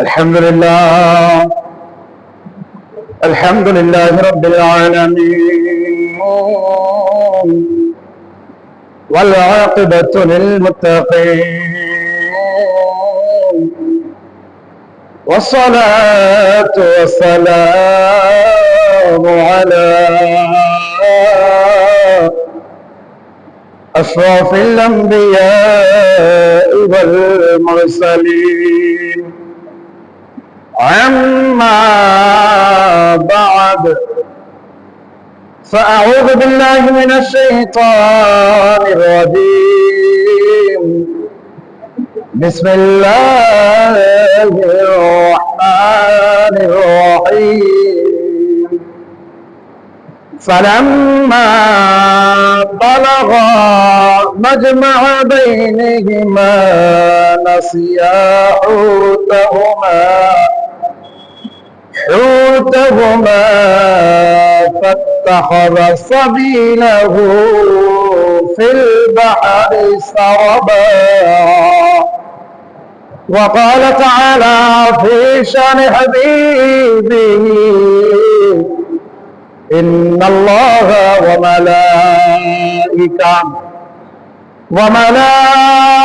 الحمد لله. الحمد لله رب العالمين. والعاقبة للمتقين. والصلاة والسلام على أشرف الأنبياء والمرسلين. عما بعد. فأعوذ بالله من الشيطان الرجيم. بسم الله الرحمن الرحيم. فلما بلغا مجمع بينهما نسيا حوتهما. حوتهما فاتخذ سبيله في البحر سربا. وقال تعالى في شان حبيبه إن الله وملائكته وملائكته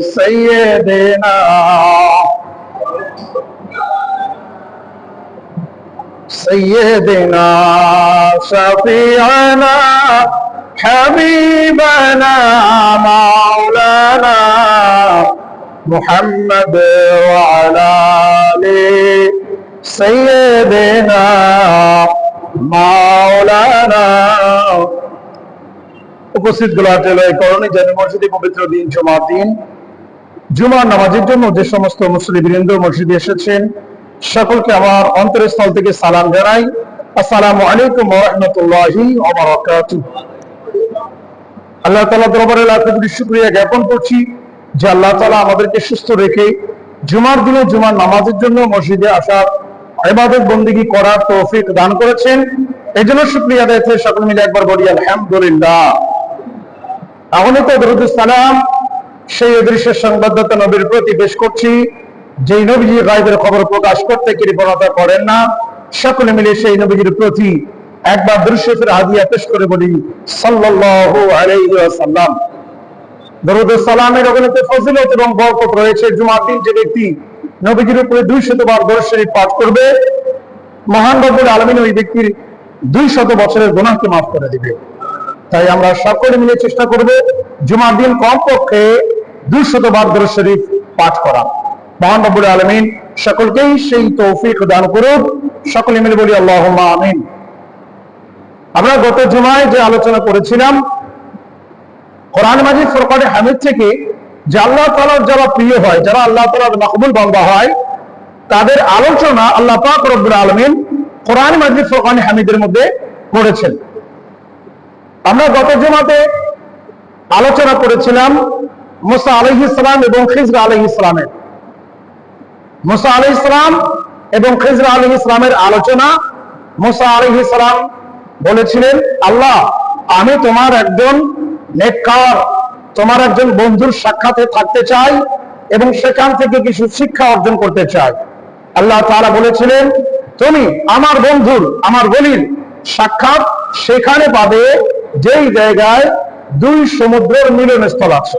سيدنا. سيدنا شفيعنا حبيبنا مولانا محمد وعلى آل سيدنا مولانا উপস্থিত গোলাটেলয় করণী জানি মসজিদে পবিত্র দিন জুমার দিন। জুমার নামাজের জন্য যে সমস্ত মুসলিম বৃন্দ মসজিদে এসেছেন, সকলকে আমার অন্তরস্থল থেকে সালাম জানাই। আসসালামু আলাইকুম রহমতুল্লাহি আল্লাহ তালা দরবারে লাখ কোটি শুক্রিয়া জ্ঞাপন করছি যে আল্লাহ তালা আমাদেরকে সুস্থ রেখে জুমার দিনে জুমার নামাজের জন্য মসজিদে আসার ইবাদত বন্দিগি করার তৌফিক দান করেছেন। এই জন্য শুক্রিয়া করে সকল মিলে একবার বলি, আলহামদুলিল্লাহ। এখনই তো দরুদ সালাম সেই অদৃশ্যের সংবাদদাতা নবীর প্রতি পেশ করছি, যেই নবীজি গায়েবের খবর প্রকাশ করতে কৃপণতা করেন না, সকলে মিলে সেই নবীজির প্রতি একবার দৃশ্যের হাদিয়া পেশ করে বলি, সাল্লাল্লাহু আলাইহি ওয়াসাল্লাম। দরুদ সালামের অগণিত ফজিলত এবং বরকত রয়েছে, জুমার দিন যে ব্যক্তি নবীজির উপরে দুই শতবার দরুদ শরীফ পাঠ করবে, মহান রব্বুল আলামিন ওই ব্যক্তির দুই শত বছরের গুনাহকে মাফ করে দিবে। তাই আমরা সকলে মিলে চেষ্টা করব জুমার দিন কমপক্ষে দুই শতবার দরুদ শরীফ পাঠ করা। মহান রব্বুল আলামিন সকলকেই সেই তৌফিক দান করুক সকলে মিলে বলি, আল্লাহুম্মা আমিন। আমরা গত জুমায় যে আলোচনা করেছিলাম, কোরআন মাজিদ ফরকানে হামিদ থেকে যে আল্লাহ তালার যারা প্রিয় হয়, যারা আল্লাহ তালার মাকবুল বান্দা হয়, তাদের আলোচনা আল্লাহ পাক রব্বুল আলমিন কোরআন মাজিদ ফরকানে হামিদের মধ্যে করেছেন। আমরা গত জমাতে আলোচনা করেছিলাম মুসা আলহ ইসলাম এবং খিজরা আলহ ইসলামের মুসা আলহ ইসলাম এবং খিজরা আলহ ইসলামের আলোচনা মুসা আলহ ইসলাম বলেছিলেন, আল্লাহ, আমি তোমার একজন নেককার, তোমার একজন বন্ধুর সাক্ষাতে থাকতে চাই এবং সেখান থেকে কিছু শিক্ষা অর্জন করতে চাই। আল্লাহ তারা বলেছিলেন, তুমি আমার বন্ধুর, আমার বলির সাক্ষাৎ সেখানে পাবে যেই জায়গায় দুই সমুদ্রের মিলনস্থল আছে।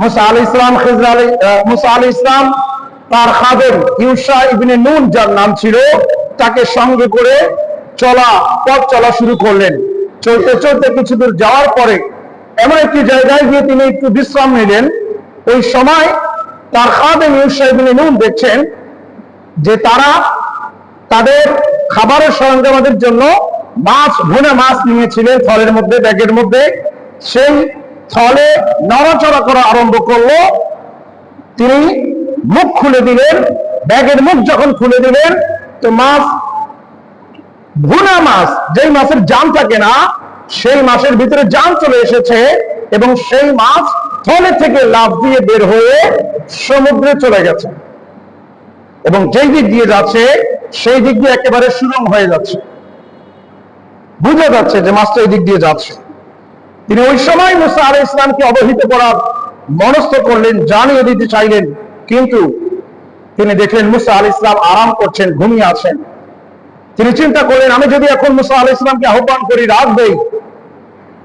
মুসা ইসলাম, খিজরা আলী মুসা ইসলাম, তার খাদেম ইউসা ইবনে নুন যার নাম ছিল, তাকে সঙ্গে করে চলা, পথ চলা শুরু করলেন। চলতে চলতে কিছু দূর যাওয়ার পরে এমন একটি জায়গায় গিয়ে তিনি একটু বিশ্রাম নিলেন। ওই সময় তার খাদেম ইউসা ইবনে নুন দেখছেন যে তারা তাদের খাবারের সরঞ্জামাদের জন্য মাছ, ভুনে মাছ নিয়েছিলেন থলের মধ্যে, ব্যাগের মধ্যে। সেই থলে নড়াচড়া করা আরম্ভ করল। তিনি মুখ খুলে দিলেন, ব্যাগের মুখ যখন খুলে দিলেন, তো মাছ, ভুনা মাছ, যেই মাছের জান থাকে না, সেই মাছের ভিতরে জান চলে এসেছে এবং সেই মাছ থলে থেকে লাভ দিয়ে বের হয়ে সমুদ্রে চলে গেছে। এবং যেই দিক দিয়ে যাচ্ছে, সেই দিক দিয়ে একেবারে সুরম হয়ে যাচ্ছে। বুঝা যাচ্ছে যে মাছটা এই দিক দিয়ে যাচ্ছে। তিনি ওই সময় মুসা আলাই ইসলামকে অবহিত করার মনস্থ করলেন, জানিয়ে দিতে চাইলেন, কিন্তু তিনি দেখলেন মুসা আল ইসলাম আরাম করছেন, ঘুমিয়ে আছেন। তিনি চিন্তা করলেন, আমি যদি এখন মুসা আল ইসলামকে আহ্বান করি, রাত দেই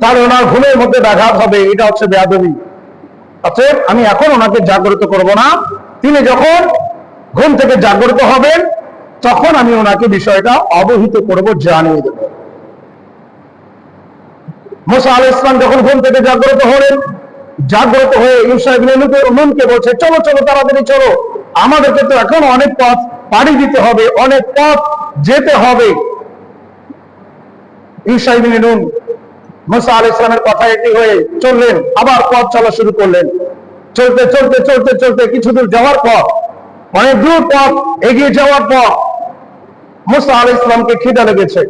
তাহলে ওনার ঘুমের মধ্যে ব্যাঘাত হবে, এটা হচ্ছে বেয়াদবি। অতএব আমি এখন ওনাকে জাগ্রত করব না। তিনি যখন ঘুম থেকে জাগ্রত হবেন, তখন আমি ওনাকে বিষয়টা অবহিত করব, জানিয়ে দেব। মুসা আল ইসলাম যখন ঘুম থেকে জাগ্রত হলেন, জাগ্রত হয়ে ইউসা ইবনে নুনকে বলছে, চলো চলো, তাড়াতাড়ি চলো। আমাদেরকে তো এখন অনেক পথ পাড়ি দিতে হবে, অনেক পথ যেতে হবে। ইউসা ইবনে নুন মুসা আল ইসলামের কথা একটি হয়ে চললেন, আবার পথ চলা শুরু করলেন। চলতে চলতে চলতে চলতে কিছু দূর যাওয়ার পর অনেক দূর পথ, এগিয়ে যাওয়ার পর মুসা আল ইসলামকে খিদা লেগেছে।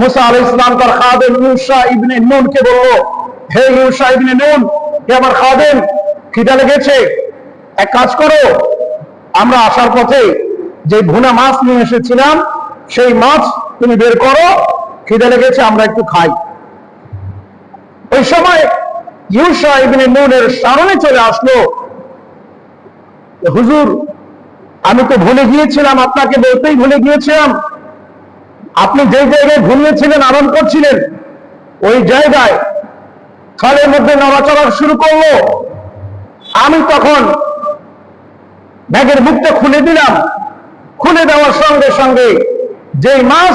মুসা আল ইসলাম তার খাদেম ইউসা ইবনে নুনকে বলল, হে ইউসা ইবনে নুন, হে আমার খাদেম, খিদা লেগেছে। এক কাজ করো, আমরা আসার পথে যে ভুনা মাছ নিয়ে এসেছিলাম, সেই মাছ তুমি বের করো, খিদে লেগেছে, আমরা একটু খাই। ওই সময় ইউসা ইবনে নুনের সামনে চলে আসলো, হুজুর, আমি তো ভুলে গিয়েছিলাম, আপনাকে বলতেই ভুলে গিয়েছিলাম। আপনি যে জায়গায় ঘুমিয়েছিলেন, আরাম করছিলেন, ওই জায়গায় খালের মধ্যে নড়াচড়া শুরু করল। আমি তখন ব্যাগের মুখটা খুলে দিলাম। খুলে দেওয়ার সঙ্গে সঙ্গে যেই মাছ,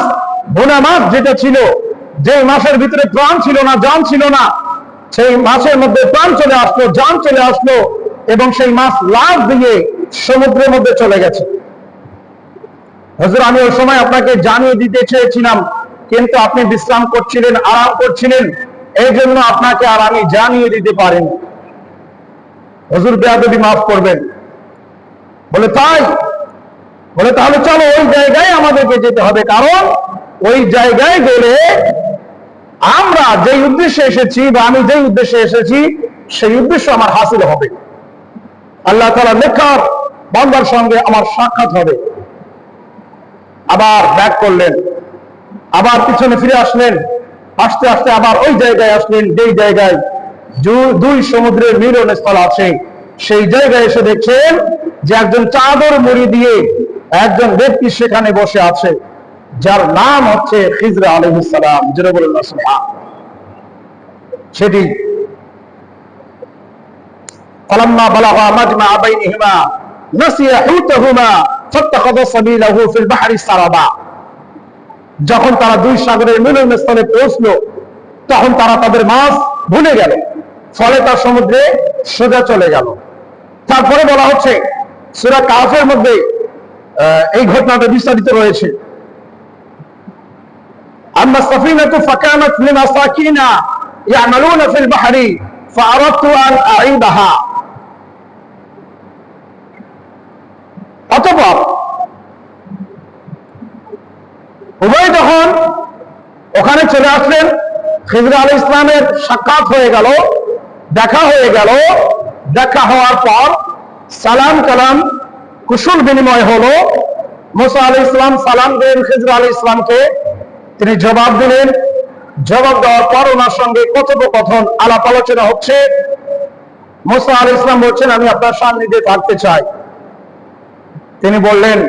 ভুনা মাছ যেটা ছিল, যেই মাছের ভিতরে প্রাণ ছিল না, জান ছিল না, সেই মাছের মধ্যে প্রাণ চলে আসলো, জান চলে আসলো এবং সেই মাছ লাভ দিয়ে সমুদ্রের মধ্যে চলে গেছে। হজুর আমি ওই সময় আপনাকে জানিয়ে দিতে চেয়েছিলাম, কিন্তু আপনি বিশ্রাম করছিলেন, আরাম করছিলেন এই জন্য আপনাকে আর আমি জানিয়ে দিতে পারিনি। হজুর বেয়াদবি মাফ করবেন। বলে, তাই? বলে, তাহলে চলো, ওই জায়গায় আমাদেরকে যেতে হবে, কারণ ওই জায়গায় গেলে আমরা যেই উদ্দেশ্যে এসেছি বা আমি যেই উদ্দেশ্যে এসেছি, সেই উদ্দেশ্য আমার হাসিল হবে। আল্লাহ তালা লেখার বান্দার সঙ্গে আমার সাক্ষাৎ হবে। আবার ব্যাক করলেন। আবার পিছনে ফিরে আসলেন। আস্তে আস্তে আবার ওই জায়গায় আসলেন। যেই জায়গায় দুই সমুদ্রের মিলন স্থল আছে, সেই জায়গায় এসে দেখছেন যে একজন চাদর মুড়ি দিয়ে একজন ব্যক্তি সেখানে বসে আছে, যার নাম হচ্ছে খিজরা আলহিসাম জরবুল্লাহ সুলহান সেটি ফলাম্মা বলা মাজমা আবাইনিহিমা নাসিয়া হুতহুমা فاتخذ سبيله في البحر سربا যখন তারা দুই সাগরের মিলন স্থলে পৌঁছলো তখন তারা তাদের মাছ ভুলে গেল ফলে তার সমুদ্রে সোজা চলে গেল তারপরে বলা হচ্ছে সুরা কাফের মধ্যে আহ, এই ঘটনাটা বিস্তারিত রয়েছে أما السفينة فكانت لمساكين يعملون في البحر فأردت أن أعيبها অতপর উভয় যখন ওখানে চলে আসলেন। খিজরা আল ইসলামের সাক্ষাৎ হয়ে গেল, দেখা হয়ে গেল। দেখা হওয়ার পর সালাম কালাম, কুশল বিনিময় হলো। মুসা আলী ইসলাম সালাম দিলেন খিজরা আলী ইসলামকে। তিনি জবাব দিলেন। জবাব দেওয়ার পর ওনার সঙ্গে কথোপকথন, আলাপ আলোচনা হচ্ছে। মুসা আলী ইসলাম বলছেন, আমি আপনার সান্নিধ্যে থাকতে চাই। তিনি বললেন,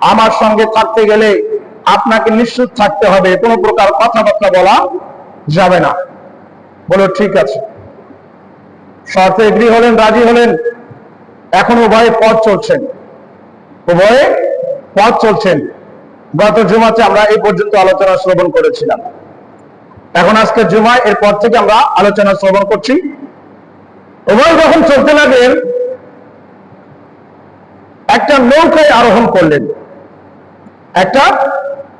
আমার সঙ্গে থাকতে গেলে আপনাকে নিশ্চিত থাকতে হবে, কোনো প্রকার কথাবার্তা বলা যাবে না। বলো ঠিক আছে। শর্তে এগ্রি হলেন, রাজি হলেন। এখন উভয়ে পথ চলছেন। উভয়ে পথ চলছেন। গত জুমাতে আমরা এই পর্যন্ত আলোচনা শ্রবণ করেছিলাম। এখন আজকে জুমায়, এরপর থেকে আমরা আলোচনা শ্রবণ করছি। উভয় যখন চলতে লাগলেন একটা নৌকায় আরোহণ করলেন। একটা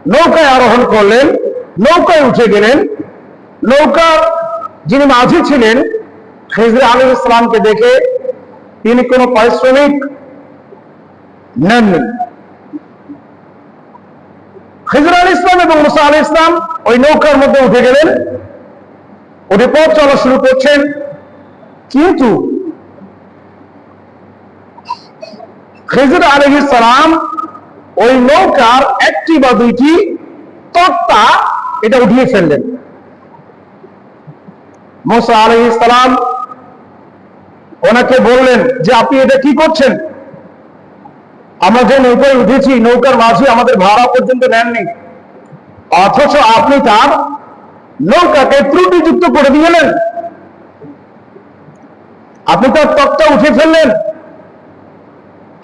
নৌকায় আরোহণ করলেন, নৌকায় উঠে গেলেন। নৌকা যিনি মাঝি ছিলেন, খেজরে আলী ইসলামকে দেখে তিনি কোনো পারিশ্রমিক নেননি। খিজর আল ইসলাম এবং মুসা আল ইসলাম ওই নৌকার মধ্যে উঠে গেলেন। উঠে পথ চলা শুরু করছেন। কিন্তু খেজুর আলহ সালাম ওই নৌকার একটি বা দুইটি তক্তা এটা উঠিয়ে ফেললেন। মোসা আলহ সালাম ওনাকে বললেন যে, আপনি এটা কি করছেন? আমরা যে নৌকায় উঠেছি, নৌকার মাঝে আমাদের ভাড়া পর্যন্ত নেননি। অথচ আপনি তার নৌকাকে ত্রুটিযুক্ত করে দিলেন আপনি তার তক্তা উঠে ফেললেন।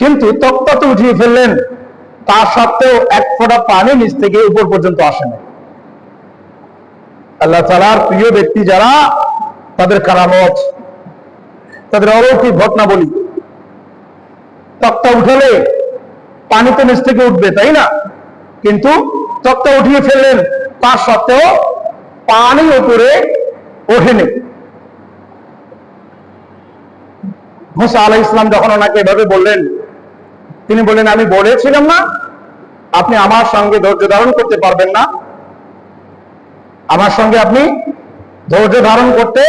কিন্তু তক্তা তো উঠিয়ে ফেললেন। তা সত্ত্বেও এক ফোঁটা পানি নিচ থেকে উপর পর্যন্ত আসে না আল্লাহ তালার প্রিয় ব্যক্তি যারা, তাদের কারামত, তাদের অলৌকিক ঘটনা বলি তক্তা উঠালে পানি তো নিচ থেকে উঠবে, তাই না? কিন্তু তক্তা উঠিয়ে ফেললেন তা সত্ত্বেও পানি উপরে ওঠেনি মুসা আলাহ ইসলাম যখন ওনাকে এভাবে বললেন তিনি বললেন, আমি বলেছিলাম না, আপনি আমার সঙ্গে ধৈর্য ধারণ করতে পারবেন না। আমার সঙ্গে আপনি ধৈর্য ধারণ করতে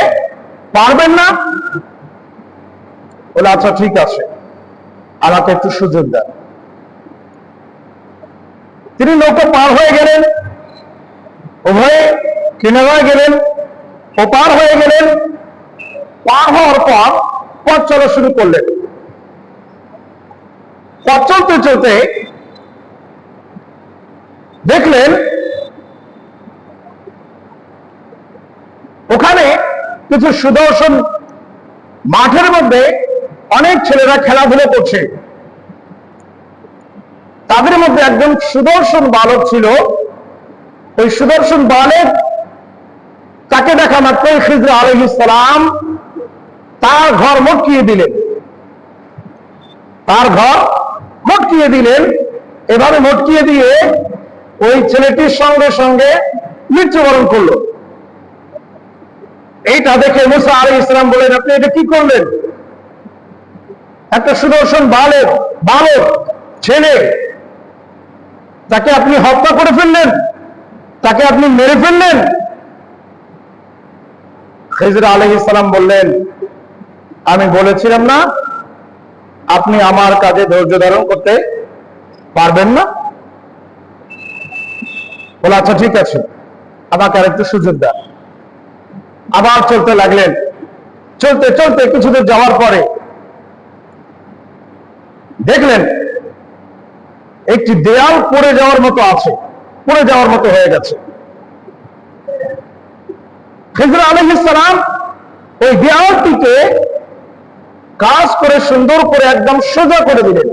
পারবেন না। বলে আচ্ছা ঠিক আছে, আমাকে একটু সুযোগ দেন। তিনি নৌকা পার হয়ে গেলেন, উভয়ে কিনারায় গেলেন, ও পার হয়ে গেলেন। পার হওয়ার পর পথ চলা শুরু করলেন। পথ চলতে চলতে দেখলেন ওখানে কিছু সুদর্শন মাঠের মধ্যে অনেক ছেলেরা খেলাধুলো করছে। তাদের মধ্যে একজন সুদর্শন বালক ছিল। ওই সুদর্শন বালক তাকে দেখা মাত্রই খিজর আলহ ইসলাম তার ঘর মটকিয়ে দিলেন। তার ঘর মটকিয়ে দিলেন। এভাবে মটকিয়ে দিয়ে ওই ছেলেটির সঙ্গে সঙ্গে মৃত্যুবরণ করল। এইটা দেখে মুসা আলী ইসলাম বলেন আপনি এটা কি করলেন? একটা সুদর্শন বালক বালক, ছেলে, তাকে আপনি হত্যা করে ফেললেন, তাকে আপনি মেরে ফেললেন। খেজর আলহ ইসলাম বললেন, আমি বলেছিলাম না আপনি আমার কাজে ধৈর্য ধারণ করতে পারবেন না? বলে আচ্ছা ঠিক আছে। আমাকে আর একটু সুযোগ দেন আবার চলতে লাগলেন। চলতে চলতে কিছুদূর যাওয়ার পরে দেখলেন, একটি দেয়াল পড়ে যাওয়ার মতো আছে, পড়ে যাওয়ার মতো হয়ে গেছে। খেজর আলহিসাম ওই দেয়ালটিকে কাজ করে, সুন্দর করে, একদম সোজা করে দিলেন।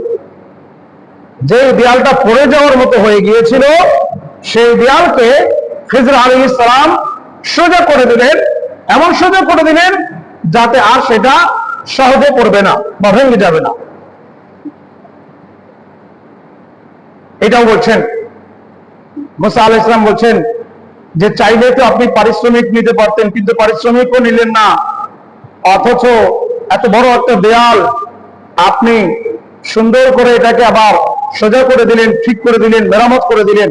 যে দেয়ালটা পড়ে যাওয়ার মতো হয়ে গিয়েছিল, সেই দেয়ালকে খেজর আলী ইসলাম সোজা করে দিলেন। এমন সোজা করে দিলেন যাতে আর সেটা সহজে পড়বে না বা ভেঙে যাবে না। এটাও বলছেন। মোসা আল ইসলাম বলছেন যে, চাইলে তো আপনি পারিশ্রমিক নিতে পারতেন, কিন্তু পারিশ্রমিকও নিলেন না। অথচ এত বড় একটা দেয়াল আপনি সুন্দর করে এটাকে আবার সোজা করে দিলেন, ঠিক করে দিলেন, মেরামত করে দিলেন।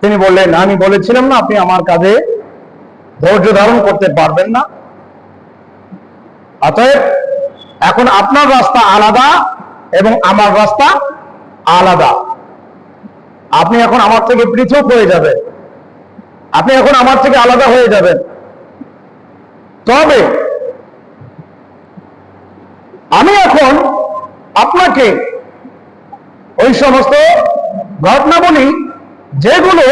তিনি বললেন, আমি বলেছিলাম না আপনি আমার কাজে ধৈর্য ধারণ করতে পারবেন না। অতএব এখন আপনার রাস্তা আলাদা এবং আমার রাস্তা আলাদা। আপনি এখন আমার থেকে পৃথক হয়ে যাবেন। আপনি এখন আমার থেকে আলাদা হয়ে যাবেন। তবে আমি এখন আপনাকে ওই সমস্ত ঘটনাবলী যেগুলো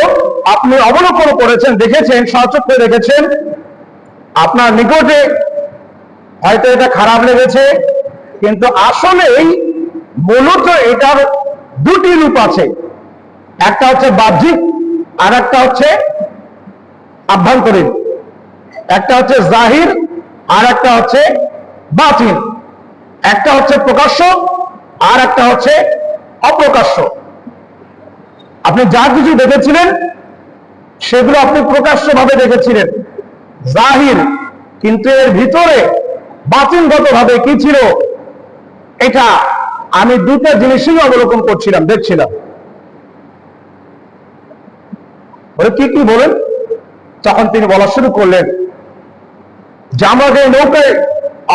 আপনি অবলোকন করেছেন, দেখেছেন, সচক্ষে দেখেছেন, আপনার নিকটে হয়তো এটা খারাপ লেগেছে, কিন্তু আসলেই মূলত এটার দুটি রূপ আছে। একটা হচ্ছে বাহ্যিক আর একটা হচ্ছে আভ্যন্তরীণ। একটা হচ্ছে জাহির আর একটা হচ্ছে বাতিল। একটা হচ্ছে প্রকাশ্য আর একটা হচ্ছে অপ্রকাশ্য। আপনি যা কিছু দেখেছিলেন, সেগুলো আপনি প্রকাশ্য ভাবে দেখেছিলেন। জাহির, কিন্তু এর ভিতরে বাতিলগত ভাবে কি ছিল? এটা আমি দুটো জিনিসই অবলোকন করছিলাম, দেখছিলাম। কি কি বলেন? তখন তিনি বলা শুরু করলেন যে আমরা যে নৌকায়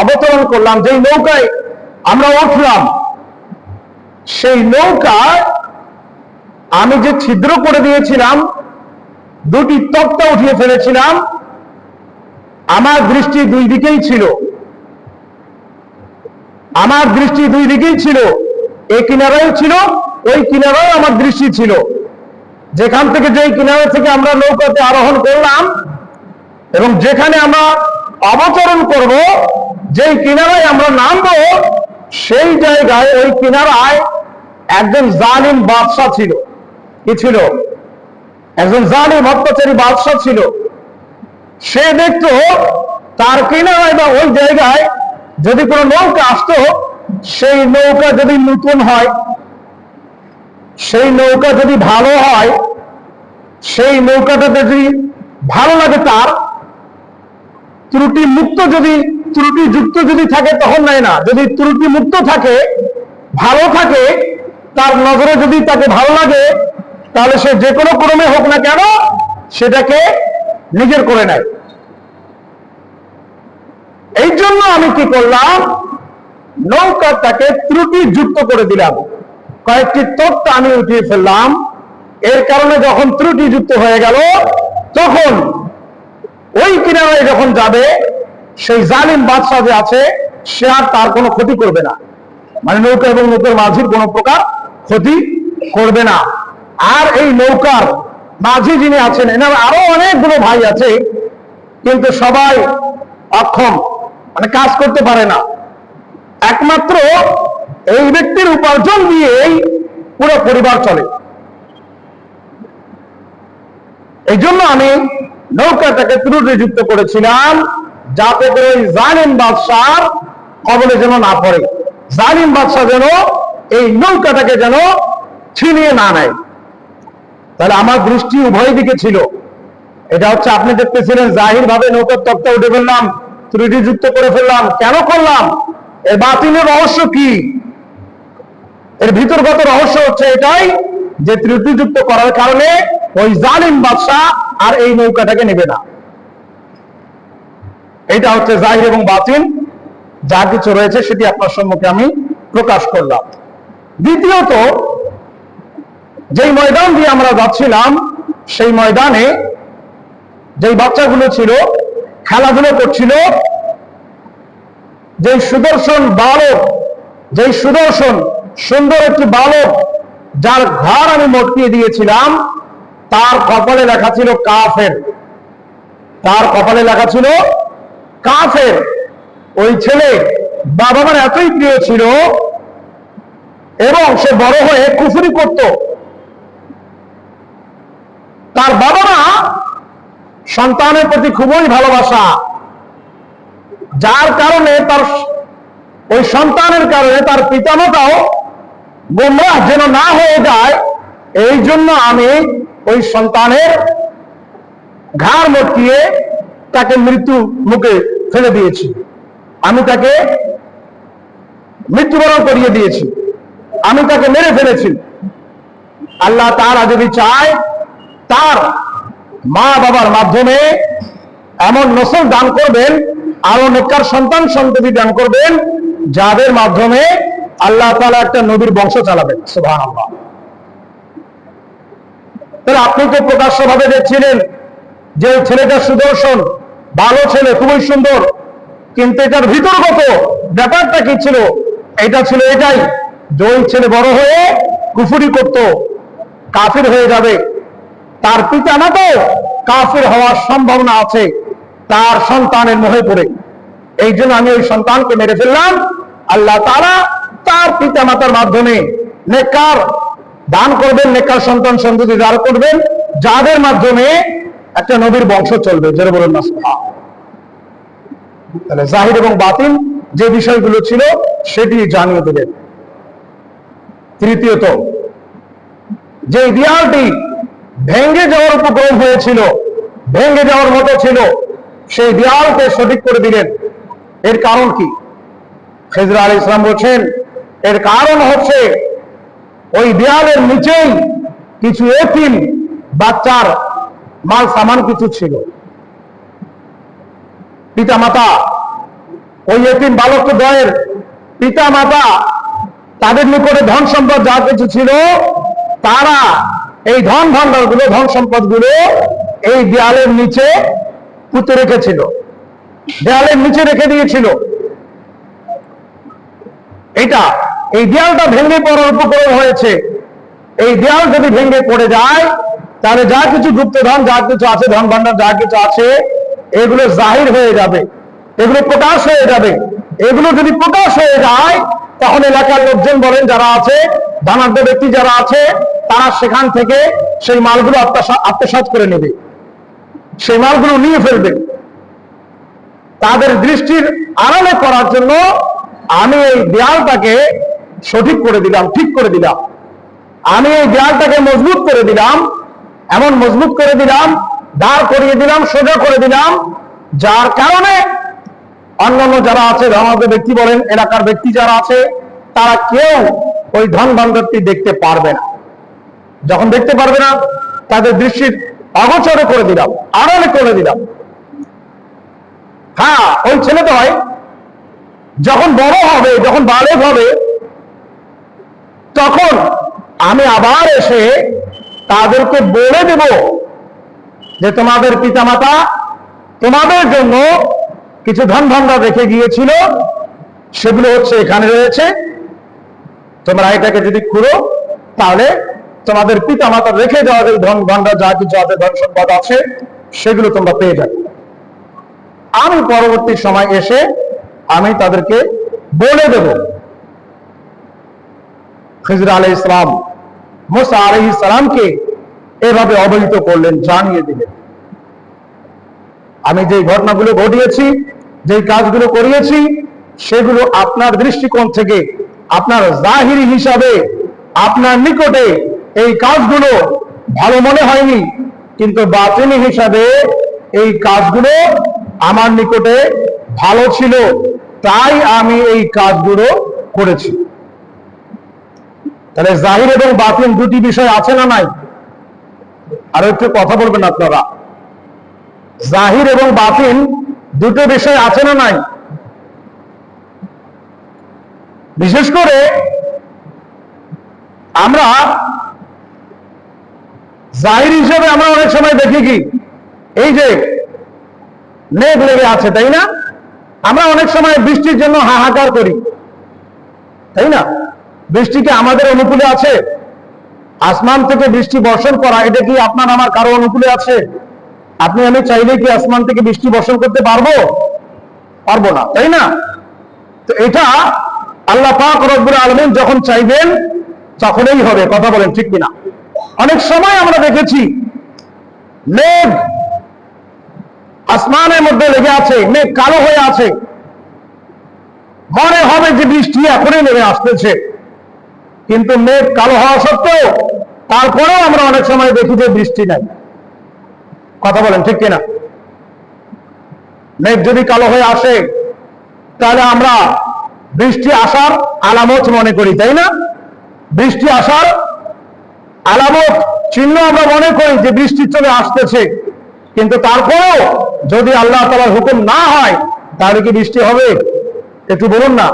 অবতরণ করলাম, যেই নৌকায় আমরা উঠলাম, সেই নৌকায় আমি যে ছিদ্র করে দিয়েছিলাম, দুটি তক্তা উঠিয়ে ফেলেছিলাম, আমার দৃষ্টি দুই দিকেই ছিল। আমার দৃষ্টি দুই দিকেই ছিল। এই কিনারাও ছিল, ওই কিনারাও আমার দৃষ্টি ছিল। যেখান থেকে যেই কিনারা থেকে আমরা নৌকাতে আরোহণ করলাম, এবং যেখানে আমরা অবতরণ করব, যেই কিনারায় আমরা নামবো, সেই জায়গায় ওই কিনারায় একজন জালিম বাদশাহ ছিল। কি ছিল? একজন জালিম অত্যাচারী বাদশাহ ছিল। সে দেখতো তার কিনারায় বা ওই জায়গায় যদি কোনো নৌকা আসতো, সেই নৌকা যদি নতুন হয়, সেই নৌকা যদি ভালো হয়, সেই নৌকাটাতে যদি ভালো লাগে তার ত্রুটি মুক্ত যদি, ত্রুটি যুক্ত যদি থাকে তখন নেয় না। যদি ত্রুটি মুক্ত থাকে, ভালো থাকে, তার নজরে যদি তাকে ভালো লাগে, তাহলে সে যে কোনো ক্রমে হোক না কেন সেটাকে নিজের করে নেয়। এই জন্য আমি কি করলাম? নৌকাটাকে ত্রুটি যুক্ত করে দিলাম। কয়েকটি তথ্য আমি উঠিয়ে ফেললাম। এর কারণে যখন ত্রুটি যুক্ত হয়ে গেল, তখন ওই কিনারায় যখন যাবে, সেই জালিম বাদশাহ যে আছে, সে আর তার কোনো ক্ষতি করবে না। মানে নৌকা এবং নৌকার মাঝির কোনো প্রকার ক্ষতি করবে না। আর এই নৌকার মাঝি যিনি আছেন, এনার আরও অনেকগুলো ভাই আছে, কিন্তু সবাই অক্ষম মানে কাজ করতে পারে না। একমাত্র এই ব্যক্তির উপার্জন দিয়েই পুরো পরিবার চলে। এই জন্য আমি নৌকাটাকে ত্রুটিযুক্ত করেছিলাম, যাতে করে ওই জালিম বাদশার কবলে যেন না পড়ে। জালিম বাদশাহ যেন এই নৌকাটাকে যেন ছিনিয়ে না নেয়। তাহলে আমার দৃষ্টি উভয় দিকে ছিল। এটা হচ্ছে আপনি দেখতেছিলেন জাহির ভাবে নৌকার তক্তা উঠে ফেললাম ত্রুটিযুক্ত করে ফেললাম। কেন করলাম? এর বাতিলের রহস্য কি? এর ভিতরগত রহস্য হচ্ছে এটাই যে ত্রুটিযুক্ত করার কারণে ওই জালিম বাদশাহ আর এই নৌকাটাকে নেবে না। এটা হচ্ছে জাহির এবং বাতিল। যা কিছু রয়েছে সেটি আপনার সম্মুখে আমি প্রকাশ করলাম। দ্বিতীয়ত, যেই ময়দান দিয়ে আমরা যাচ্ছিলাম, সেই ময়দানে যেই বাচ্চাগুলো ছিল, খেলাধুলো করছিল, যেই সুদর্শন বালক, যেই সুদর্শন সুন্দর একটি বালক, যার ঘর আমি মটকিয়ে দিয়েছিলাম তার কপালে লেখা ছিল কাফের। তার কপালে লেখা ছিল কাফের। ওই ছেলে বাবা মার এতই প্রিয় ছিল এবং সে বড় হয়ে কুফুরি করত। তার বাবা মা সন্তানের প্রতি খুবই ভালোবাসা। যার কারণে তার ওই সন্তানের কারণে তার পিতামাতাও গোমরাহ যেন না হয়ে যায়, এই জন্য আমি ওই সন্তানের ঘাড় মটকিয়ে তাকে মৃত্যু মুখে ফেলে দিয়েছি। আমি তাকে মৃত্যুবরণ করিয়ে দিয়েছি। আমি তাকে মেরে ফেলেছি। আল্লাহ তারা যদি চায়, তার মা বাবার মাধ্যমে এমন নসল দান করবেন, আরও নেকর সন্তান সন্ততি দান করবেন, যাদের মাধ্যমে আল্লাহ তালা একটা নবীর বংশ চালাবেন। সুভান আল্লাহ তাহলে আপনি তো প্রকাশ্য ভাবে দেখছিলেন যে ছেলেটা সুদর্শন, ভালো ছেলে, খুবই সুন্দর, কিন্তু এটার ভিতরগত ব্যাপারটা কি ছিল? এটা ছিল এটাই, যে ওই ছেলে বড় হয়ে কুফুরি করত, কাফির হয়ে যাবে। তার পিতা মাতাও কাফির হওয়ার সম্ভাবনা আছে, তার সন্তানের মোহে পড়ে। এই জন্য আমি ওই সন্তানকে মেরে ফেললাম। আল্লাহ তারা তার পিতা মাতার মাধ্যমে নেকার দান করবেন নেকার সন্তান সন্ততি দান করবেন, যাদের মাধ্যমে একটা নবীর বংশ চলবে। যেটা বলুন না তাহলে জাহির এবং বাতিল যে বিষয়গুলো ছিল, সেটি জানিয়ে দেবেন। তৃতীয়ত, যে দেয়ালটি ভেঙ্গে যাওয়ার উপক্রম হয়েছিল ভেঙ্গে যাওয়ার মতো ছিল, সেই দেয়ালকে সঠিক করে দিলেন। এর কারণ কি? খেজরা আলী ইসলাম বলছেন, এর কারণ হচ্ছে ওই দেয়ালের নিচেই কিছু এতিম বাচ্চার মাল সামান কিছু ছিল। পিতা মাতা ওই এতিম বালক দয়ের পিতা মাতা তাদের নিকটে ধন সম্পদ যা কিছু ছিল, তারা এই ধন ভান্ডারগুলো ধন সম্পদগুলো এই দেয়ালের নিচে পুঁতে রেখেছিল। দেয়ালের নিচে রেখে দিয়েছিল। এটা এই দেয়ালটা ভেঙে পড়ার উপকরণ হয়েছে। এই দেয়াল যদি ভেঙে পড়ে যায়, তাহলে যা কিছু গুপ্তধন, যা কিছু আছে ধন ভান্ডার যা কিছু আছে, এগুলো জাহির হয়ে যাবে। এগুলো প্রকাশ হয়ে যাবে। এগুলো যদি প্রকাশ হয়ে যায় তখন এলাকার লোকজন বলেন যারা আছে, ধনাঢ্য ব্যক্তি যারা আছে, তারা সেখান থেকে সেই মালগুলো আত্মসা- আত্মসাৎ করে নেবে। সেই মালগুলো নিয়ে ফেলবে। তাদের দৃষ্টির আড়ালে করার জন্য আমি এই দেয়ালটাকে সঠিক করে দিলাম, ঠিক করে দিলাম। আমি এই দেয়ালটাকে মজবুত করে দিলাম, এমন মজবুত করে দিলাম, দাঁড় করিয়ে দিলাম, সোজা করে দিলাম, যার কারণে অন্যান্য যারা আছে ধর্মান্ত ব্যক্তি বলেন, এলাকার ব্যক্তি যারা আছে, তারা কেউ ওই ধন ভাণ্ডারটি দেখতে পারবে না। যখন দেখতে পারবে না, তাদের দৃষ্টির অগোচরে করে দিলাম, আড়ালে করে দিলাম। হ্যাঁ ওই ছেলে তো হয়, যখন বড় হবে, যখন বালেক হবে তখন আমি আবার এসে তাদেরকে বলে দেব যে তোমাদের পিতামাতা তোমাদের জন্য কিছু ধন ভাণ্ডার রেখে গিয়েছিল। সেগুলো হচ্ছে এখানে রয়েছে। তোমরা এটাকে যদি খুঁড়ো, তাহলে তোমাদের পিতামাতা রেখে যাওয়া যে ধন ভাণ্ডার যা কিছু আছে, ধন সম্পদ আছে, সেগুলো তোমরা পেয়ে যাবে। আমি পরবর্তী সময় এসে আমি তাদেরকে বলে দেব। খিজর আলাই ইসলাম মোসা আলহ ইসলামকে এভাবে অবহিত করলেন, জানিয়ে দিলেন। আমি যে ঘটনাগুলো ঘটিয়েছি যে কাজগুলো করিয়েছি, সেগুলো আপনার দৃষ্টিকোণ থেকে, আপনার জাহিরি হিসাবে, আপনার নিকটে এই কাজগুলো ভালো মনে হয়নি, কিন্তু বাতিনি হিসাবে এই কাজগুলো আমার নিকটে ভালো ছিল, তাই আমি এই কাজগুলো করেছি। তাহলে জাহির এবং বাতিন দুটি বিষয় আছে না নাই? আরও একটু কথা বলবেন আপনারা। জাহির এবং বাতিন দুটো বিষয় আছে না নাই? বিশেষ করে আমরা জাহির হিসেবে আমরা অনেক সময় দেখি কি? এই যে মেঘ লেগে আছে, তাই না? আমরা অনেক সময় বৃষ্টির জন্য হাহাকার করি, তাই না? বৃষ্টি কি আমাদের অনুকূলে আছে? আসমান থেকে বৃষ্টি বর্ষণ করা, এটা কি আপনার আমার কারও অনুকূলে আছে? আপনি, আমি চাইলে কি আসমান থেকে বৃষ্টি বর্ষণ করতে পারব? পারব না, তাই না? তো এটা আল্লাহ পাক রব্বুল আলমিন যখন চাইবেন, তখনই হবে, কথা বলেন ঠিক কিনা? অনেক সময় আমরা দেখেছি, মেঘ আসমানের মধ্যে লেগে আছে, মেঘ কালো হয়ে আছে। মনে হবে যে বৃষ্টি এখনই নেমে আসতেছে। কিন্তু মেঘ কালো হওয়া সত্ত্বেও তারপরেও আমরা অনেক সময় দেখি যে বৃষ্টি নাই। কথা বলেন, ঠিক কিনা? মেঘ যদি কালো হয়ে আসে, তাহলে আমরা বৃষ্টি আসার আলামত মনে করি, তাই না? বৃষ্টি আসার আলামত চিহ্ন আমরা মনে করি যে বৃষ্টি চলে আসতেছে। কিন্তু তারপরেও যদি আল্লাহ তালার হুকুম না হয়, তাহলে কি বৃষ্টি হবে? একটু বলুন না।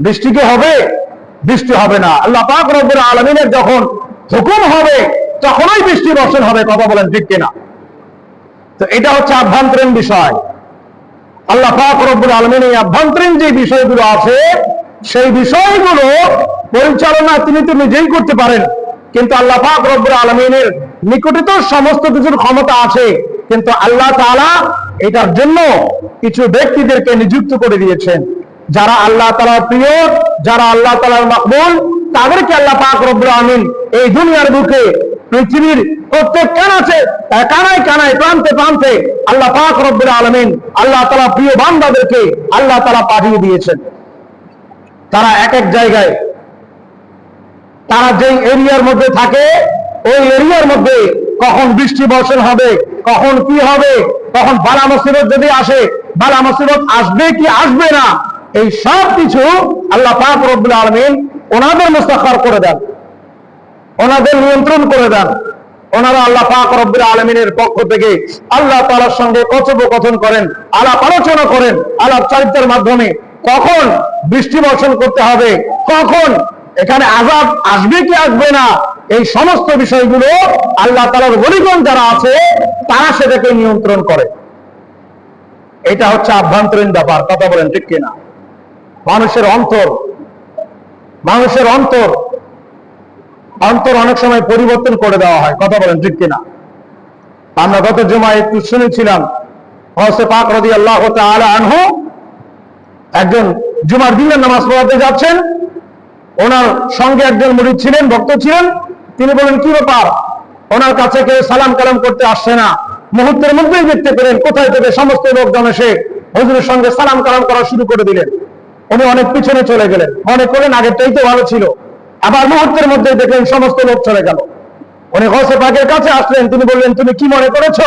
বৃষ্টি কি হবে? বৃষ্টি হবে না। আল্লাহ পাক রব্বুল আলমিনের যখন হুকুম হবে, তখনই বৃষ্টি বর্ষণ হবে, কথা বলেন ঠিক কিনা? তো এটা হচ্ছে আভ্যন্তরীণ বিষয়। আল্লাহ পাক রব্বুল আলমিন এই আভ্যন্তরীণ যে বিষয়গুলো আছে, সেই বিষয়গুলো পরিচালনা তিনি তো নিজেই করতে পারেন। কিন্তু আল্লাহ পাক রব্বুল আলমিনের নিকটে তো সমস্ত কিছুর ক্ষমতা আছে। কিন্তু আল্লাহ তাআলা এটার জন্য কিছু ব্যক্তিদেরকে নিযুক্ত করে দিয়েছেন। যারা আল্লাহ তাআলার প্রিয়, যারা আল্লাহ তাআলার মাকবুল, তাদেরকে আল্লাহ পাক রব্বুল আলমিন এই দুনিয়ার বুকে, পৃথিবীর প্রত্যেক কানাচে কানায় কানায়, প্রান্তে প্রান্তে আল্লাহ পাক রব্বুল আলমিন আল্লাহ তালা প্রিয় বান্দাদেরকে আল্লাহ তালা পাঠিয়ে দিয়েছেন। তারা এক এক জায়গায়, তারা যে এরিয়ার মধ্যে থাকে, ওই এরিয়ার মধ্যে কখন বৃষ্টি বর্ষণ হবে, কখন কি হবে, কখন বালা মুসিবত যদি আসে, বালা মুসিবত আসবে কি আসবে না এই সব কিছু আল্লাহ পাক আলমিন ওনাদের মুস্তাখার করে দেন। ওনাদের নিয়ন্ত্রণ করে দেন। ওনারা আল্লাহ পাক রব্বুল আলমিনের পক্ষ থেকে আল্লাহ তাআলার সঙ্গে কথোপকথন করেন, আলাপ আলোচনা করেন, আলাপ চারিত্রের মাধ্যমে কখন বৃষ্টি বর্ষণ করতে হবে, কখন এখানে আজাদ আসবে কি আসবে না, এই সমস্ত বিষয়গুলো আল্লাহ তাআলার বলিগণ যারা আছে, তারা সেটাকে নিয়ন্ত্রণ করে। এটা হচ্ছে আভ্যন্তরীণ ব্যাপার, কথা বলেন ঠিক কিনা? মানুষের অন্তর মানুষের অন্তর অন্তর অনেক সময় পরিবর্তন করে দেওয়া হয়। কথা বলেন ঠিক কিনা? আমরা গত জমায় একটু শুনেছিলাম হসে পাক রদি আল্লাহ আনহু একজন জুমার দিনের নামাজ পড়াতে যাচ্ছেন। ওনার সঙ্গে একজন মুরিদ ছিলেন, ভক্ত ছিলেন। তিনি বলেন, কি ব্যাপার? ওনার কাছে কেউ সালাম কালাম করতে আসছে না। মুহূর্তের মধ্যেই দেখতে পেলেন, কোথায় থেকে সমস্ত লোকজন এসে হজুরের সঙ্গে সালাম কালাম করা শুরু করে দিলেন। উনি অনেক পিছনে চলে গেলেন। মনে করলেন আগেরটাই তো ভালো ছিল। আবার মুহূর্তের মধ্যে দেখলেন সমস্ত লোক চলে গেল। উনি গসে পাকের কাছে আসলেন। তিনি বললেন, তুমি কি মনে করেছ?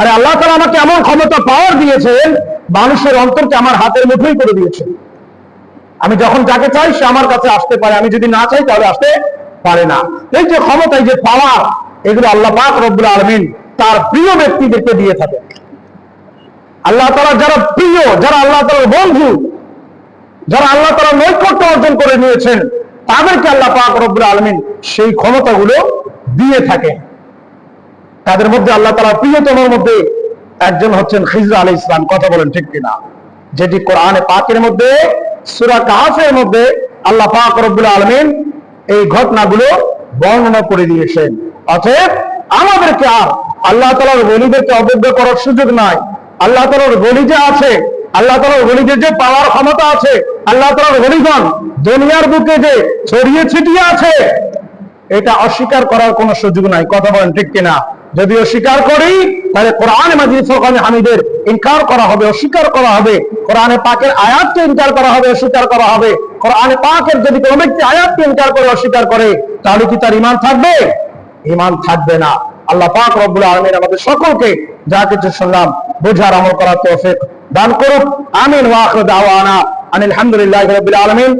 আরে আল্লাহ তালা আমাকে এমন ক্ষমতা পাওয়ার দিয়েছেন, মানুষের অন্তরকে আমার হাতের মুঠোই করে দিয়েছেন আমি যখন যাকে চাই, সে আমার কাছে আসতে পারে। আমি যদি না চাই, তাহলে আসতে পারে না। এই যে ক্ষমতা এই যে পাওয়ার এগুলো আল্লাহ পাক রব্বুল আলমিন তার প্রিয় ব্যক্তিদেরকে দিয়ে থাকে আল্লাহ তালা যারা প্রিয়, যারা আল্লাহ তালার বন্ধু যারা আল্লাহ তালা নৈকট্য অর্জন করে নিয়েছেন, তাদেরকে আল্লাহ পাক রব্বুল আলমিন সেই ক্ষমতাগুলো দিয়ে থাকে তাদের মধ্যে আল্লাহ তালা প্রিয়তমের মধ্যে একজন হচ্ছেন খিজরা আলী ইসলাম কথা বলেন ঠিক কিনা? যেটি কোরআনে পাকের মধ্যে, সুরা কাহাফের মধ্যে আল্লাহ পাক রব্বুল আলমিন এই ঘটনাগুলো বর্ণনা করে দিয়েছেন। অতএব আমাদেরকে আর আল্লাহ তালার গলিদেরকে অবজ্ঞা করার সুযোগ নাই। আল্লাহ তালার গলি যে আছে আল্লাহ তালার গলিদের যে পাওয়ার ক্ষমতা আছে, আল্লাহ তালার গলিগণ দুনিয়ার বুকে যে ছড়িয়ে ছিটিয়ে আছে, এটা অস্বীকার করার কোনো সুযোগ নাই। কথা বলেন ঠিক কিনা? যদি অস্বীকার করি, তাহলে কোরআন মাজিদ ফোরকানে হামিদের ইনকার করা হবে, অস্বীকার করা হবে। কোরআনে পাকের আয়াতকে ইনকার করা হবে, অস্বীকার করা হবে। কোরআনে পাকের যদি কোনো ব্যক্তি আয়াতকে ইনকার করে, অস্বীকার করে, তাহলে কি তার ইমান থাকবে? ইমান থাকবে না। আল্লাহ পাক রব্বুল আলমিন আমাদের সকলকে যা কিছু শুনলাম, বোঝার আমল করার তৌফিক দান করুক আমিন ওয়াখির দাওয়ানা আনিল হামদুলিল্লাহি রাব্বিল আলামিন